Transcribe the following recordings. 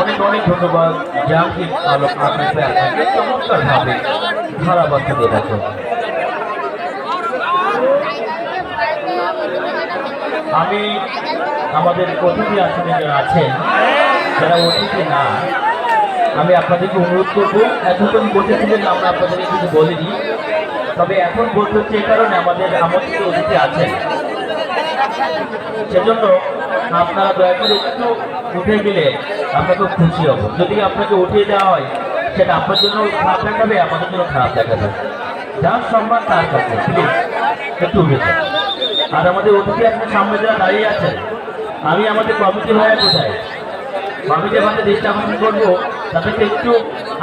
অনেক অনেক ধন্যবাদ। জাহাঙ্গীর আলম আপনি আপনাকে চমৎকারভাবে ধারাবাহিক দিয়ে রাখেন আমি আমাদের অতিথি আসনে যারা আছেন, যারা অতিথি না, আমি আপনাদেরকে অনুরোধ করব, এতক্ষণ বসেছিলেন আমরা আপনাদেরকে কিছু বলিনি। তবে এখন বলতে হচ্ছে এই কারণে আমাদের আমন্ত্রিত অতিথি আছেন। সেজন্য আপনারা দয়া করে একটু উঠে গেলে আমরা খুব খুশি হব। যদি আপনাকে উঠিয়ে দেওয়া হয়, সেটা আপনার জন্য খারাপ দেখাবে, আমাদের জন্য খারাপ দেখাবে। যার সম্মান, তার কাছে একটু উঠে। আর আমাদের অতিথি আপনার সামনে যারা দাঁড়িয়ে আছেন, আমি আমাদের কমিটি হয়ে কোথায়? কমিটি আমাদের দৃষ্টি আকর্ষণ করব, তাদেরকে একটু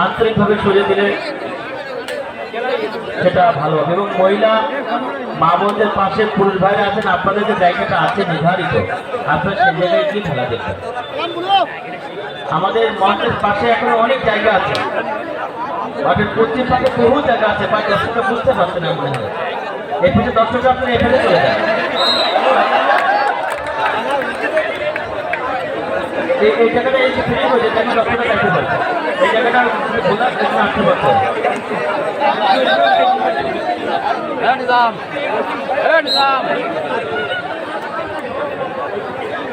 আন্তরিকভাবে সরিয়ে দিলে সেটা ভালো। এবং মহিলা, মা বোনদের পাশে পুরুষ ভাইরা আছেন আপনাদের যে জায়গাটা আছে নির্ধারিত। আপনারা সেই জায়গায় কি খেলা দেখবেন। আমাদের মঞ্চের পাশে এখন অনেক জায়গা আছে। মাঠের পশ্চিম পাশে বহু জায়গা আছে বা দর্শকরা বুঝতে পারছে না মনে হয়। এই পিছনে দর্শকরা এখানে চলে যান। এই জায়গাটা এই যে ফ্রি হয়েছে যেখানে দর্শকরা দেখতে এই জায়গাটা আসতে পারছে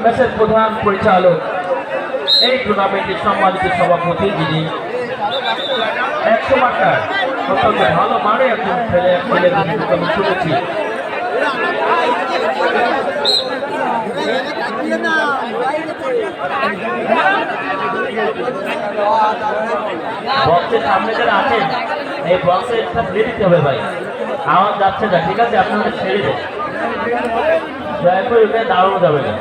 ম্যাচের প্রধান পরিচালক। এই টুর্নামেন্টের সম্মানিত সভাপতি যিনি, একশো মার্কার অত্যন্ত ভালো মানে একজন ছেলে ছেলে আমি শুনেছি। বক্সের সামনে যারা আছেন, এই বক্সে একটা দিতে হবে ভাই। আওয়াজ যাচ্ছে না, ঠিক আছে আপনারা ছেড়ে দেন দয়া করে ওখানে দাঁড়ানো যাবে না।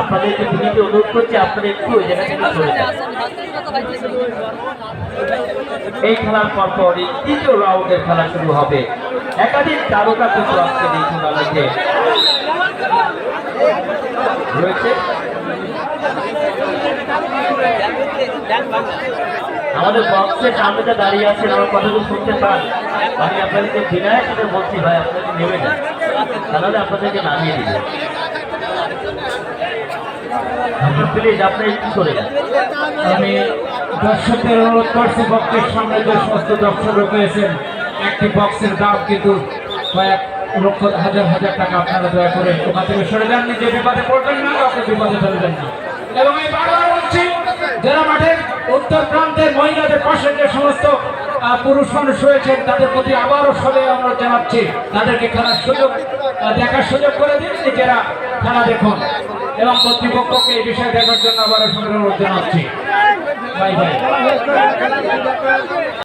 আপনাদেরকে বিনীত অনুরোধ করছি, আপনারা একটু ওই জায়গা থেকে যান। এই খেলার পর পরই তৃতীয় রাউন্ডের খেলা শুরু হবে। একাধিক তারকা কিন্তু আজকে এই টুর্নামেন্টে রয়েছে। আমাদের বক্সের সামনেটা দাঁড়িয়ে আছেন আমার কথাগুলো শুনতে পান। আমি আপনাদেরকে বিনয়ের সাথে বলছি ভাই আপনাকে নেমে যান তাহলে আপনাদেরকে নামিয়ে দিবে। প্লিজ একটু সরে আমি দর্শকদের অনুরোধ করছি, বক্সের সামনে যে সমস্ত দর্শক রয়েছেন, একটি বক্সের দাম কিন্তু কয়েক লক্ষ, হাজার হাজার টাকা আপনারা দয়া করে ওখান থেকে সরে যান। নিজে বিপদে পড়বেন না কাউকে বিপদে না। এবং এই বারবার বলছি, যারা মাঠের উত্তর প্রান্তের মহিলাদের পাশে যে সমস্ত পুরুষ মানুষ রয়েছেন তাদের প্রতি আবারও সবে আমরা জানাচ্ছি, তাদেরকে খেলার সুযোগ দেখার সুযোগ করে দিন, নিজেরা খেলা দেখুন। এবং কর্তৃপক্ষকে এই বিষয়ে দেখার জন্য আবারও সবাই অনুরোধ জানাচ্ছি